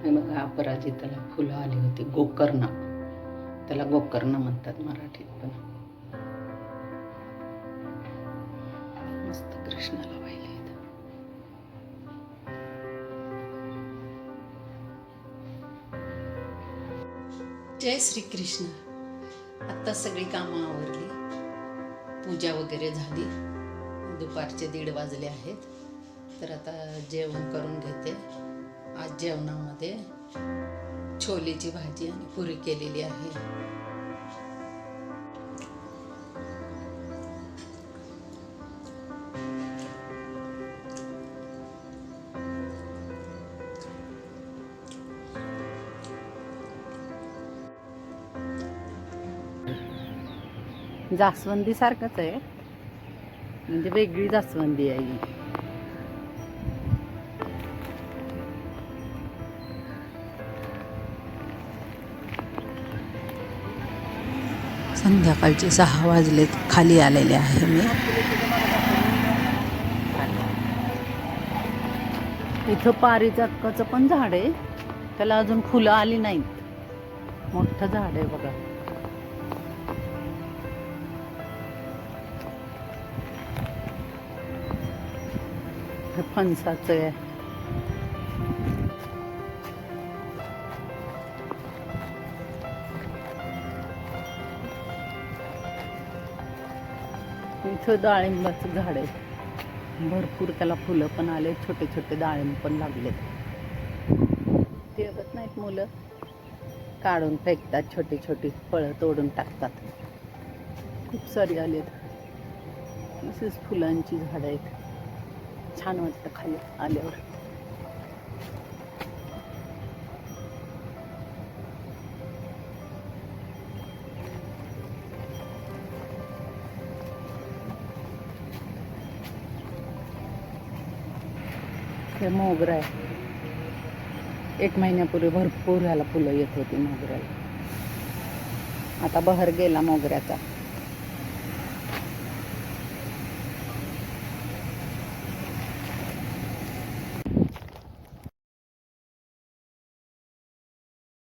हे बघा अपराजिताला फुलं आली होती. गोकर्ण. त्याला गोकर्ण म्हणतात मराठीत पण. मस्त कृष्णाला वाहिले जय श्री कृष्ण आत्ता सगळी कामं आवरली. पूजा वगैरे झाली. दुपारचे दीड वाजले आहेत. तर आता जेवण करून घेते. आज जेवणामध्ये छोलेची भाजी आणि पुरी केलेली आहे. जास्वंदी सारखंच आहे. म्हणजे वेगळी जास्वंदी आहे संध्याकाळचे सहा वाजलेत. खाली आलेले आहे मी. इथं पारिजातकाचं पण झाड आहे. त्याला अजून फुलं आली नाहीत. मोठं झाड आहे बघा. फणसाचं आहे. इथं डाळिंबाचं झाड आहे. भरपूर त्याला फुलं पण आले छोटे छोटे डाळिंब पण लागले ठेवत नाहीत मुलं. काढून फेकतात छोटी छोटी फळं तोडून टाकतात. खूप सारी आलेत. तसेच फुलांची झाडं आहेत. छान वाटतं खाली आल्यावर. हे मोगरा आहे. एक महिन्यापूर्वी भरपूर ह्याला फुलं येत होती मोगऱ्याला. आता बहर गेला मोगऱ्याचा.